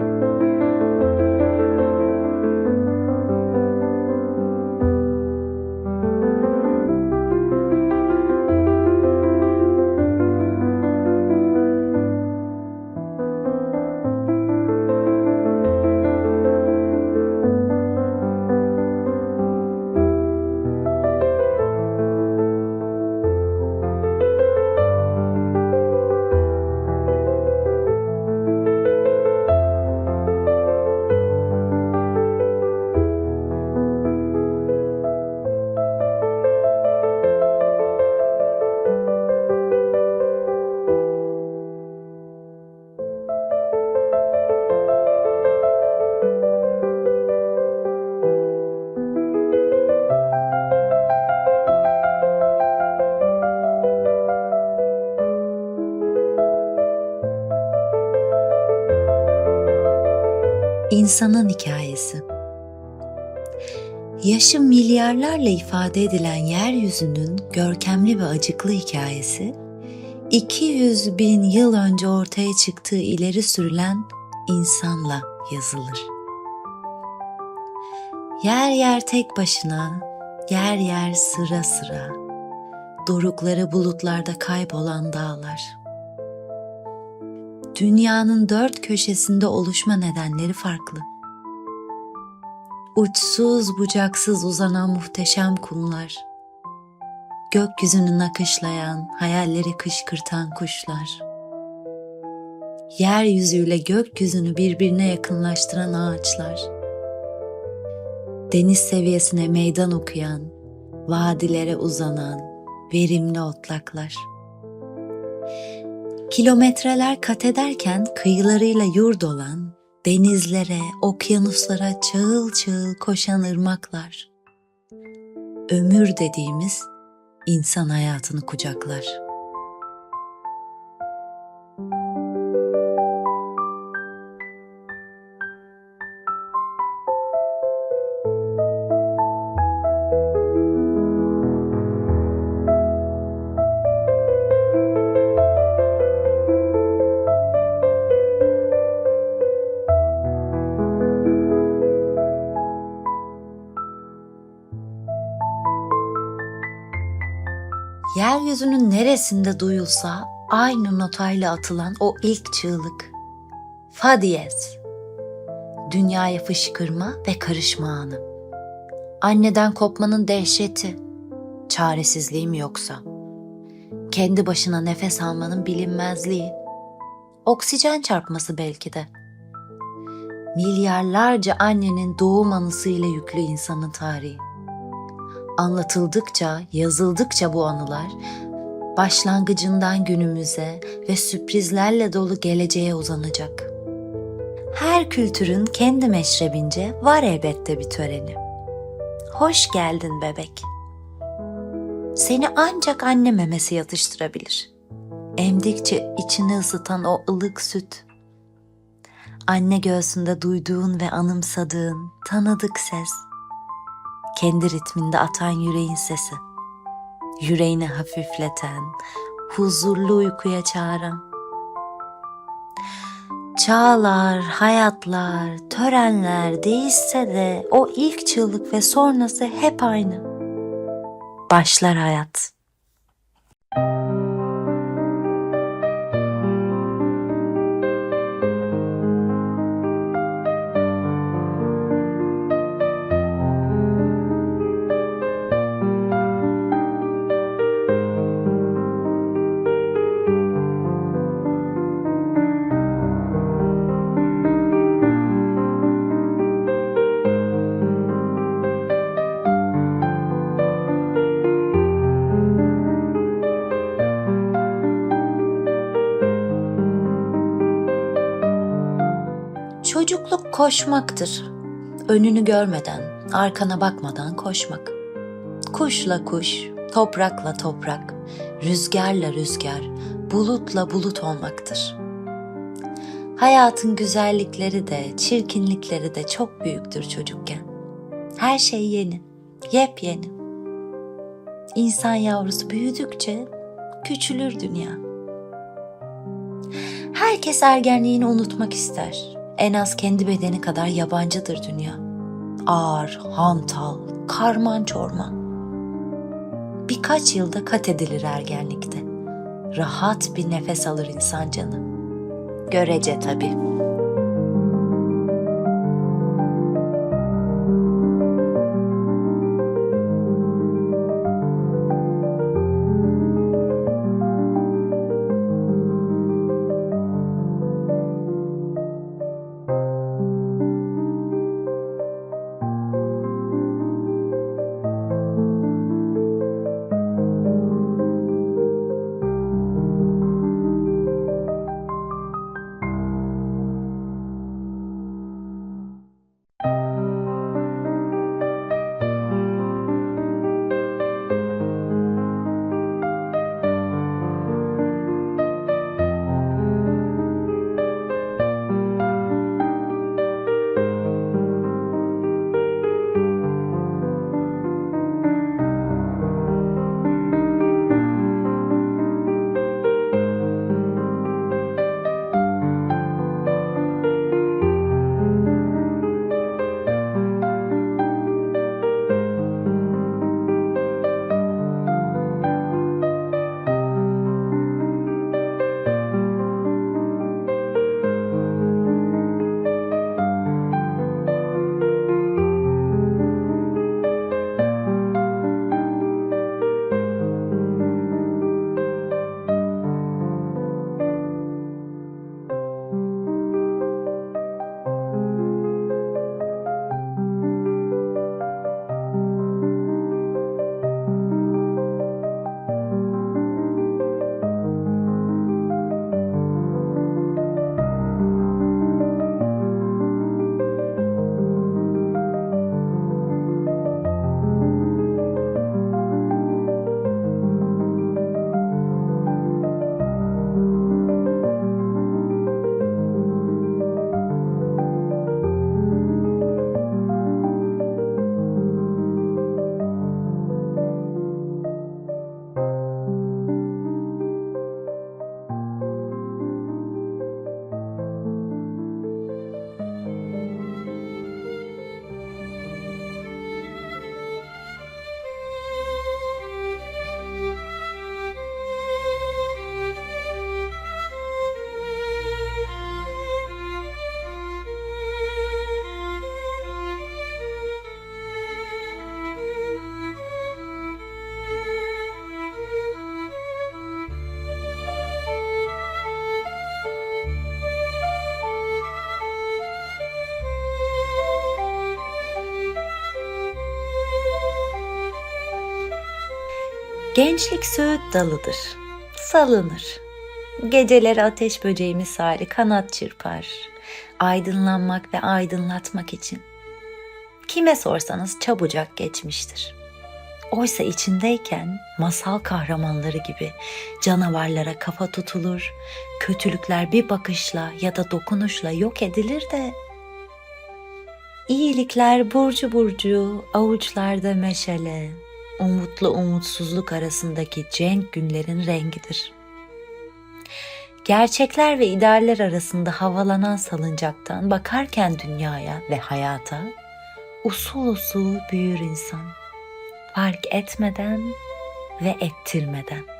you İnsanın hikayesi. Yaşı milyarlarla ifade edilen yeryüzünün görkemli ve acıklı hikayesi, 200 bin yıl önce ortaya çıktığı ileri sürülen insanla yazılır. Yer yer tek başına, yer yer sıra sıra, dorukları bulutlarda kaybolan dağlar. Dünyanın dört köşesinde oluşma nedenleri farklı. Uçsuz bucaksız uzanan muhteşem kumlar, gökyüzünü nakışlayan, hayalleri kışkırtan kuşlar, yeryüzüyle gökyüzünü birbirine yakınlaştıran ağaçlar, deniz seviyesine meydan okuyan, vadilere uzanan verimli otlaklar. Kilometreler kat ederken kıyılarıyla yurt olan, denizlere, okyanuslara çağıl çağıl koşan ırmaklar. Ömür dediğimiz insan hayatını kucaklar. Yeryüzünün neresinde duyulsa aynı notayla atılan o ilk çığlık. Fa diyez. Dünyaya fışkırma ve karışma anı. Anneden kopmanın dehşeti. Çaresizliği mi yoksa? Kendi başına nefes almanın bilinmezliği. Oksijen çarpması belki de. Milyarlarca annenin doğum anısıyla yüklü insanın tarihi anlatıldıkça, yazıldıkça bu anılar başlangıcından günümüze ve sürprizlerle dolu geleceğe uzanacak. Her kültürün kendi meşrebince var elbette bir töreni. Hoş geldin bebek. Seni ancak anne memesi yatıştırabilir. Emdikçe içini ısıtan o ılık süt. Anne göğsünde duyduğun ve anımsadığın tanıdık ses kendi ritminde atan yüreğin sesi. Yüreğini hafifleten, huzurlu uykuya çağıran. Çağlar, hayatlar, törenler değişse de o ilk çığlık ve sonrası hep aynı. Başlar hayat. Çocukluk koşmaktır. Önünü görmeden, arkana bakmadan koşmak. Kuşla kuş, toprakla toprak, rüzgarla rüzgar, bulutla bulut olmaktır. Hayatın güzellikleri de, çirkinlikleri de çok büyüktür çocukken. Her şey yeni, yepyeni. İnsan yavrusu büyüdükçe küçülür dünya. Herkes ergenliğini unutmak ister. En az kendi bedeni kadar yabancıdır dünya. Ağır, hantal, karman çorman. Birkaç yılda kat edilir ergenlikte. Rahat bir nefes alır insan canı. Görece tabii. Gençlik söğüt dalıdır. Salınır. Geceleri ateş böceği misali kanat çırpar. Aydınlanmak ve aydınlatmak için. Kime sorsanız çabucak geçmiştir. Oysa içindeyken masal kahramanları gibi canavarlara kafa tutulur, kötülükler bir bakışla ya da dokunuşla yok edilir de iyilikler burcu burcu, avuçlarda meşale, umutla umutsuzluk arasındaki cenk günlerin rengidir. Gerçekler ve idealler arasında havalanan salıncaktan bakarken dünyaya ve hayata usul usul büyür insan. Fark etmeden ve ettirmeden.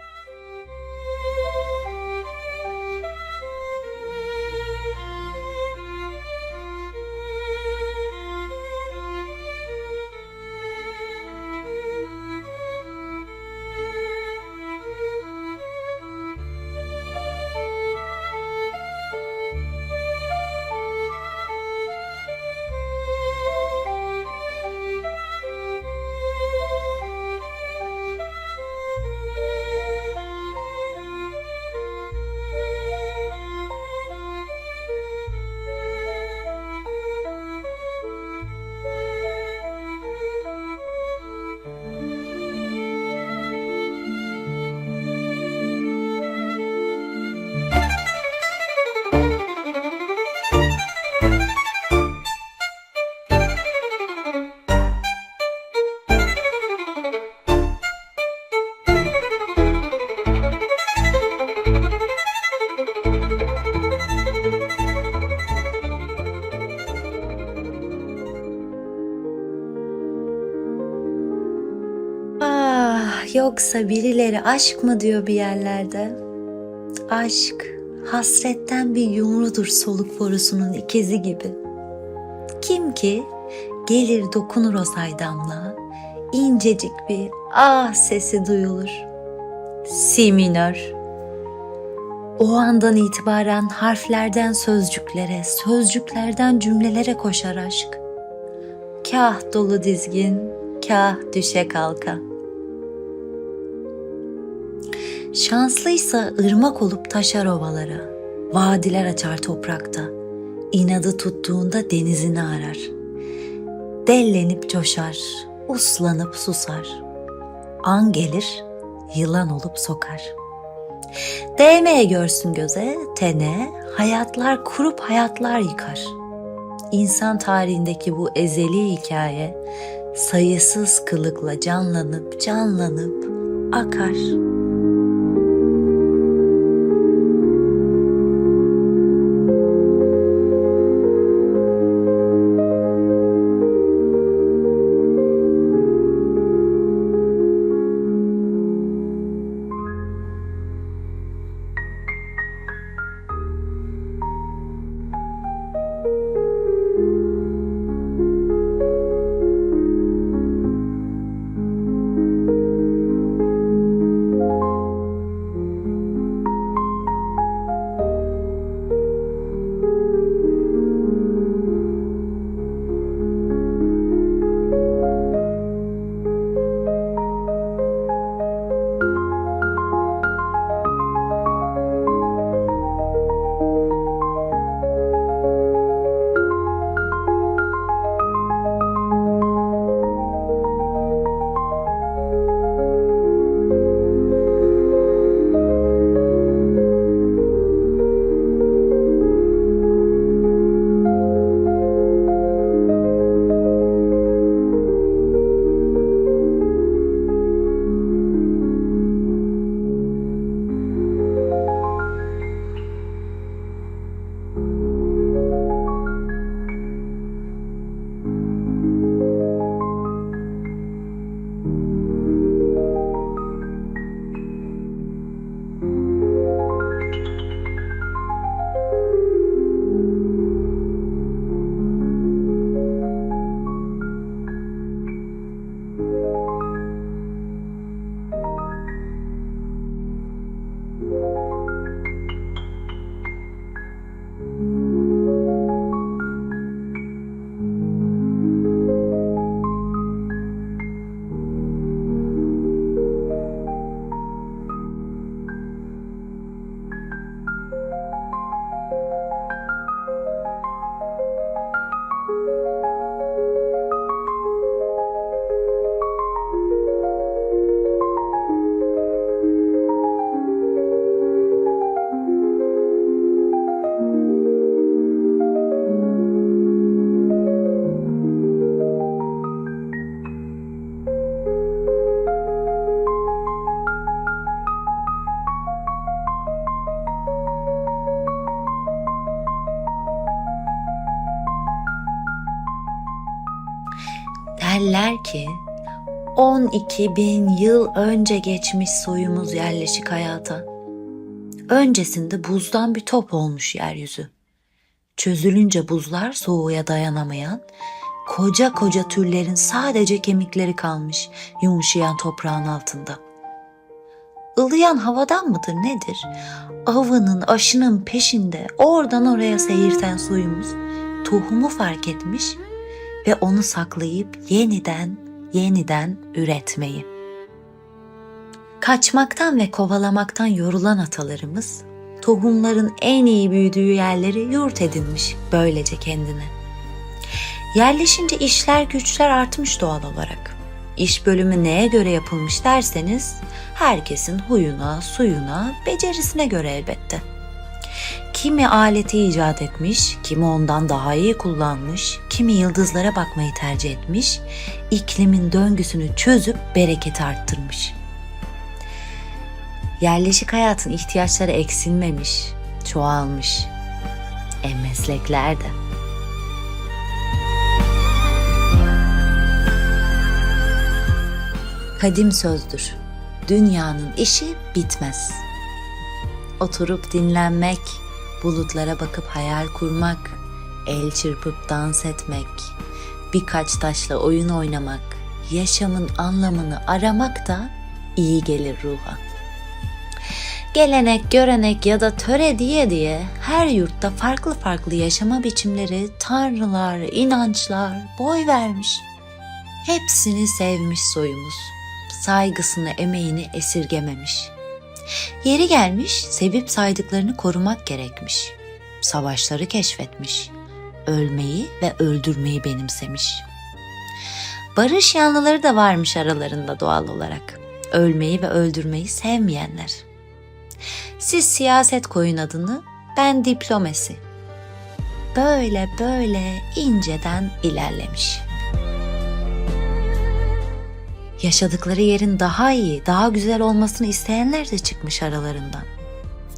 Yoksa birileri aşk mı diyor bir yerlerde? Aşk hasretten bir yumrudur soluk borusunun ikizi gibi. Kim ki gelir dokunur o saydamla, incecik bir ah sesi duyulur. Si minör. O andan itibaren harflerden sözcüklere, sözcüklerden cümlelere koşar aşk. Kah dolu dizgin, kah düşe kalka. Şanslıysa ırmak olup taşar ovalara, vadiler açar toprakta. İnadı tuttuğunda denizini arar. Dellenip coşar, uslanıp susar. An gelir, yılan olup sokar. Değmeye görsün göze, tene, hayatlar kurup hayatlar yıkar. İnsan tarihindeki bu ezeli hikaye sayısız kılıkla canlanıp canlanıp akar. Ki 12 bin yıl önce geçmiş soyumuz yerleşik hayata. Öncesinde buzdan bir top olmuş yeryüzü. Çözülünce buzlar soğuğa dayanamayan, koca koca türlerin sadece kemikleri kalmış yumuşayan toprağın altında. Ilıyan havadan mıdır nedir? Avının aşının peşinde oradan oraya seyirten soyumuz tohumu fark etmiş ve onu saklayıp yeniden yeniden üretmeyi. Kaçmaktan ve kovalamaktan yorulan atalarımız tohumların en iyi büyüdüğü yerleri yurt edinmiş böylece kendine. Yerleşince işler güçler artmış doğal olarak. İş bölümü neye göre yapılmış derseniz herkesin huyuna, suyuna, becerisine göre elbette. Kimi aleti icat etmiş, kimi ondan daha iyi kullanmış, kimi yıldızlara bakmayı tercih etmiş, iklimin döngüsünü çözüp bereketi arttırmış. Yerleşik hayatın ihtiyaçları eksilmemiş, çoğalmış. E meslekler de. Kadim sözdür. dünyanın işi bitmez. Oturup dinlenmek, bulutlara bakıp hayal kurmak, el çırpıp dans etmek, birkaç taşla oyun oynamak, yaşamın anlamını aramak da iyi gelir ruha. Gelenek, görenek ya da töre diye diye her yurtta farklı farklı yaşama biçimleri, tanrılar, inançlar boy vermiş. Hepsini sevmiş soyumuz. Saygısını, emeğini esirgememiş. Yeri gelmiş, sevip saydıklarını korumak gerekmiş. Savaşları keşfetmiş. Ölmeyi ve öldürmeyi benimsemiş. Barış yanlıları da varmış aralarında doğal olarak. Ölmeyi ve öldürmeyi sevmeyenler. Siz siyaset koyun adını, ben diplomasi. Böyle böyle inceden ilerlemiş. Yaşadıkları yerin daha iyi, daha güzel olmasını isteyenler de çıkmış aralarından.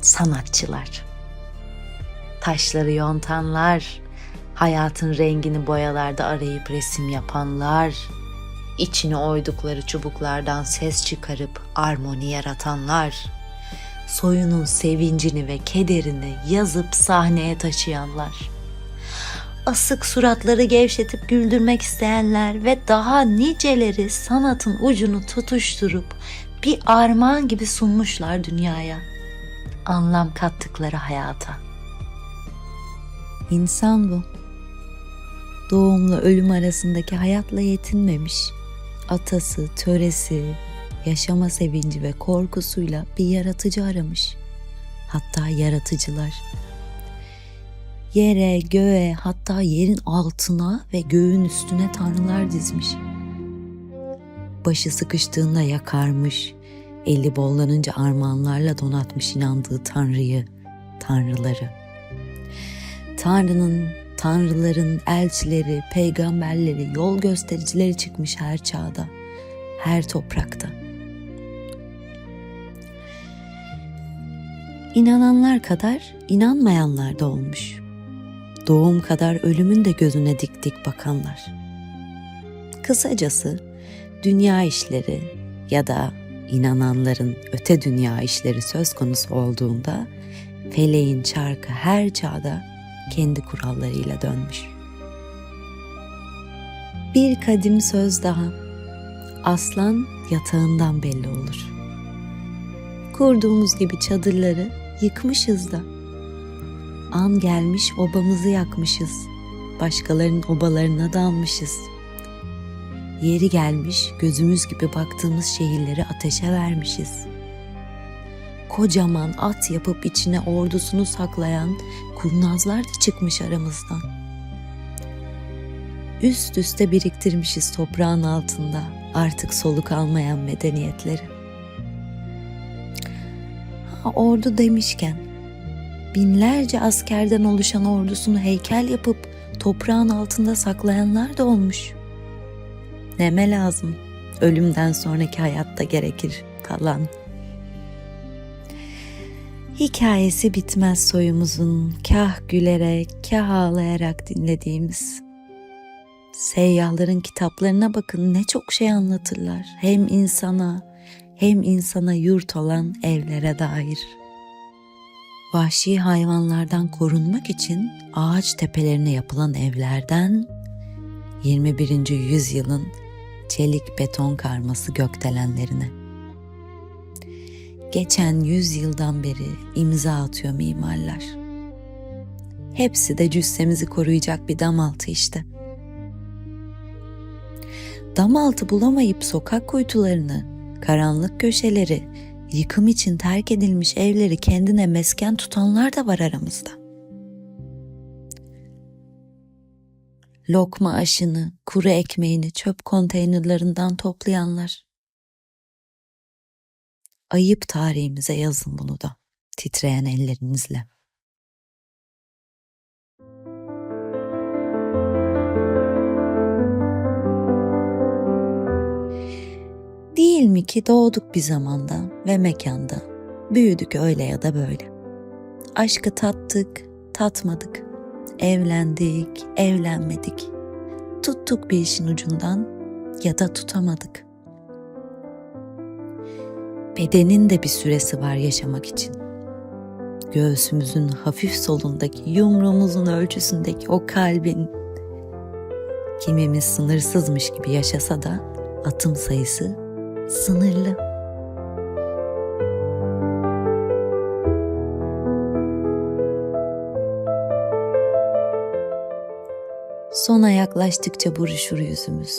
Sanatçılar. Taşları yontanlar, hayatın rengini boyalarda arayıp resim yapanlar, içine oydukları çubuklardan ses çıkarıp armoni yaratanlar, soyunun sevincini ve kederini yazıp sahneye taşıyanlar, asık suratları gevşetip güldürmek isteyenler ve daha niceleri sanatın ucunu tutuşturup bir armağan gibi sunmuşlar dünyaya. Anlam kattıkları hayata. İnsan bu. Doğumla ölüm arasındaki hayatla yetinmemiş. Atası, töresi, yaşama sevinci ve korkusuyla bir yaratıcı aramış. Hatta yaratıcılar. Yere, göğe, hatta yerin altına ve göğün üstüne tanrılar dizmiş. Başı sıkıştığında yakarmış, eli bollanınca armağanlarla donatmış inandığı tanrıyı, tanrıları. Tanrı'nın, tanrıların elçileri, peygamberleri, yol göstericileri çıkmış her çağda, her toprakta. İnananlar kadar inanmayanlar da olmuş. Doğum kadar ölümün de gözüne dik dik bakanlar. Kısacası dünya işleri ya da inananların öte dünya işleri söz konusu olduğunda feleğin çarkı her çağda kendi kurallarıyla dönmüş. Bir kadim söz daha. Aslan yatağından belli olur. Kurduğumuz gibi çadırları yıkmışız da. An gelmiş obamızı yakmışız. Başkalarının obalarına dalmışız. Yeri gelmiş gözümüz gibi baktığımız şehirleri ateşe vermişiz. Kocaman at yapıp içine ordusunu saklayan kurnazlar da çıkmış aramızdan. Üst üste biriktirmişiz toprağın altında artık soluk almayan medeniyetleri. Ha, ordu demişken binlerce askerden oluşan ordusunu heykel yapıp toprağın altında saklayanlar da olmuş. Neme lazım? Ölümden sonraki hayatta gerekir falan. Hikayesi bitmez soyumuzun kah gülerek kah ağlayarak dinlediğimiz. Seyyahların kitaplarına bakın ne çok şey anlatırlar. Hem insana hem insana yurt olan evlere dair. Vahşi hayvanlardan korunmak için ağaç tepelerine yapılan evlerden 21. yüzyılın çelik beton karması gökdelenlerine. Geçen yüzyıldan beri imza atıyor mimarlar. Hepsi de cüssemizi koruyacak bir dam altı işte. Dam altı bulamayıp sokak kuytularını, karanlık köşeleri, yıkım için terk edilmiş evleri kendine mesken tutanlar da var aramızda. Lokma aşını, kuru ekmeğini çöp konteynerlarından toplayanlar. Ayıp tarihimize yazın bunu da titreyen ellerinizle. Değil mi ki doğduk bir zamanda ve mekanda, büyüdük öyle ya da böyle. Aşkı tattık, tatmadık, evlendik, evlenmedik. Tuttuk bir işin ucundan ya da tutamadık. Bedenin de bir süresi var yaşamak için. Göğsümüzün hafif solundaki, yumruğumuzun ölçüsündeki o kalbin kimimiz sınırsızmış gibi yaşasa da atım sayısı sınırlı. Sona yaklaştıkça buruşur yüzümüz.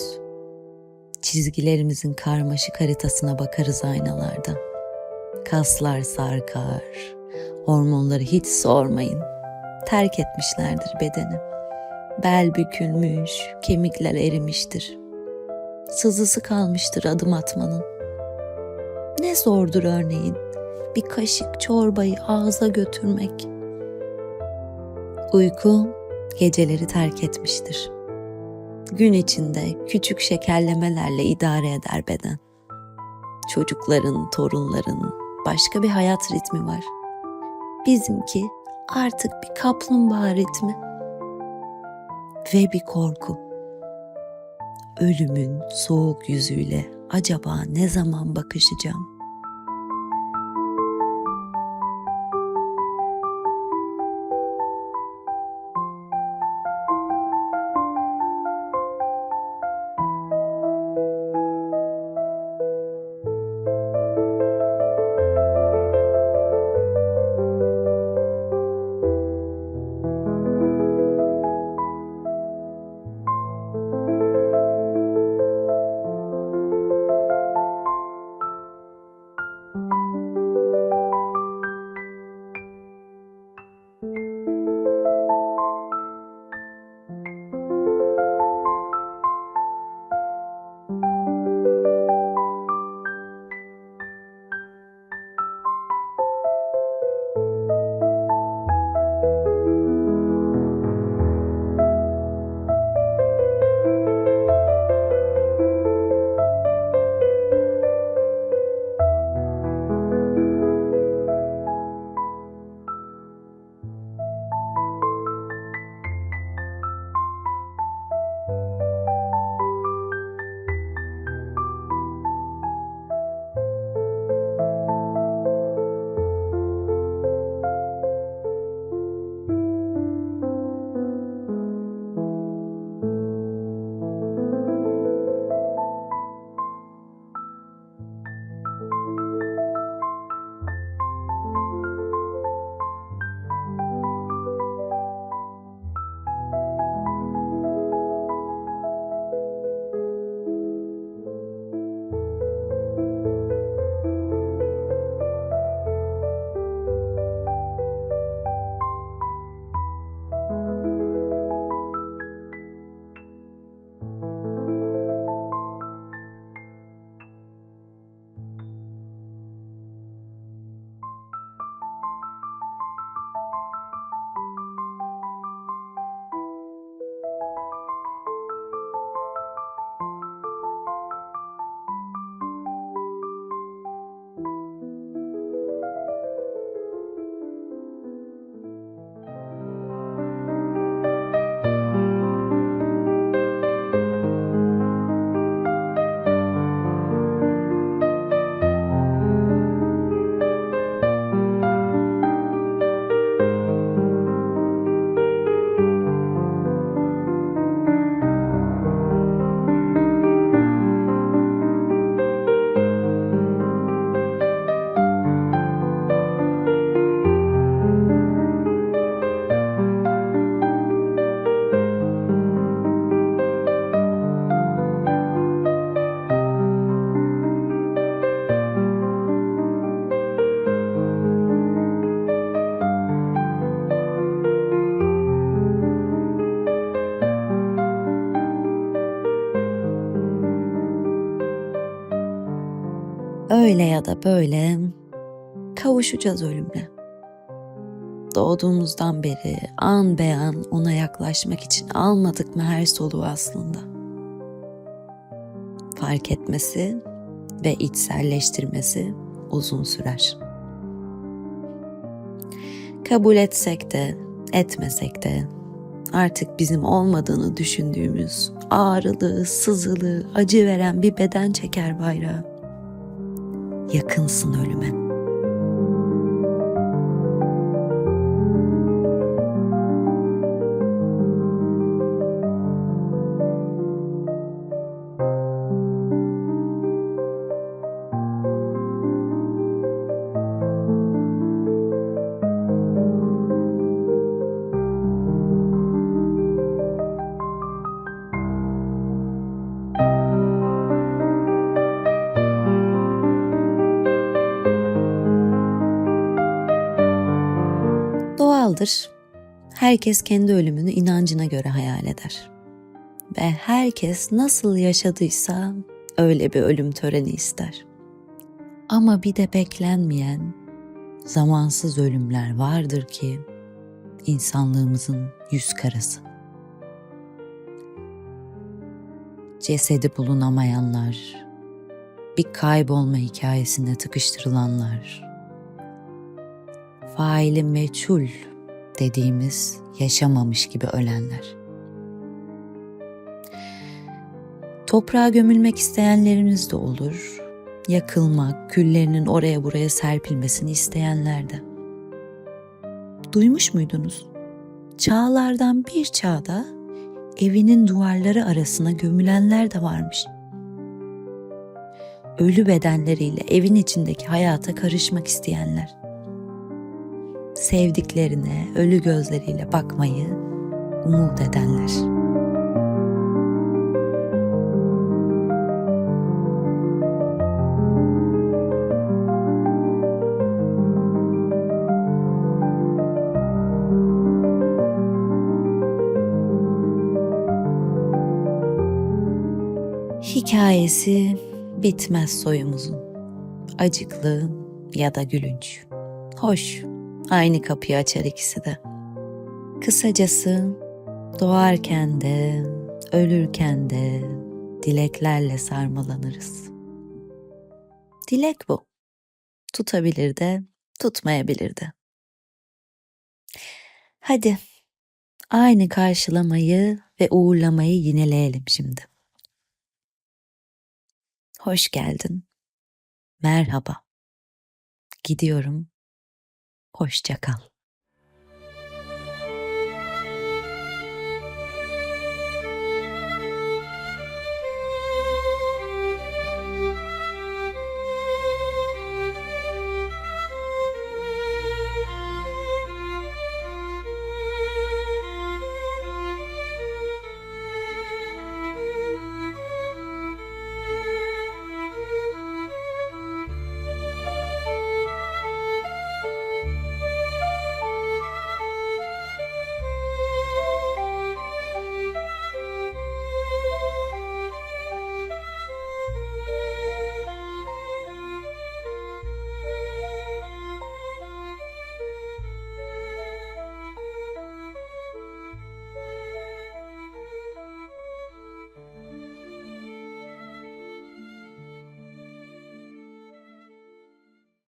Çizgilerimizin karmaşık haritasına bakarız aynalarda. Kaslar sarkar, hormonları hiç sormayın. Terk etmişlerdir bedeni. Bel bükülmüş, kemikler erimiştir. Sızısı kalmıştır adım atmanın. Ne zordur örneğin bir kaşık çorbayı ağza götürmek. Uyku geceleri terk etmiştir. Gün içinde küçük şekerlemelerle idare eder beden. Çocukların, torunların başka bir hayat ritmi var. Bizimki artık bir kaplumbağa ritmi ve bir korku. Ölümün soğuk yüzüyle acaba ne zaman bakışacağım? Da böyle kavuşacağız ölümle. Doğduğumuzdan beri an be an ona yaklaşmak için almadık mı her soluğu aslında? Fark etmesi ve içselleştirmesi uzun sürer. Kabul etsek de, etmesek de artık bizim olmadığını düşündüğümüz ağrılı, sızılı, acı veren bir beden çeker bayrağı yakınsın ölüme. Doğaldır. Herkes kendi ölümünü inancına göre hayal eder. Ve herkes nasıl yaşadıysa öyle bir ölüm töreni ister. Ama bir de beklenmeyen, zamansız ölümler vardır ki insanlığımızın yüz karası. Cesedi bulunamayanlar, bir kaybolma hikayesine tıkıştırılanlar, faili meçhul dediğimiz yaşamamış gibi ölenler. Toprağa gömülmek isteyenlerimiz de olur. Yakılmak, küllerinin oraya buraya serpilmesini isteyenler de. Duymuş muydunuz? Çağlardan bir çağda evinin duvarları arasına gömülenler de varmış. Ölü bedenleriyle evin içindeki hayata karışmak isteyenler sevdiklerine ölü gözleriyle bakmayı umut edenler. Hikayesi bitmez soyumuzun. Acıklı ya da gülünç. Hoş, aynı kapıyı açar ikisi de. Kısacası doğarken de, ölürken de dileklerle sarmalanırız. Dilek bu. Tutabilir de, tutmayabilir de. Hadi aynı karşılamayı ve uğurlamayı yineleyelim şimdi. Hoş geldin. Merhaba. Gidiyorum. Hoşça kal.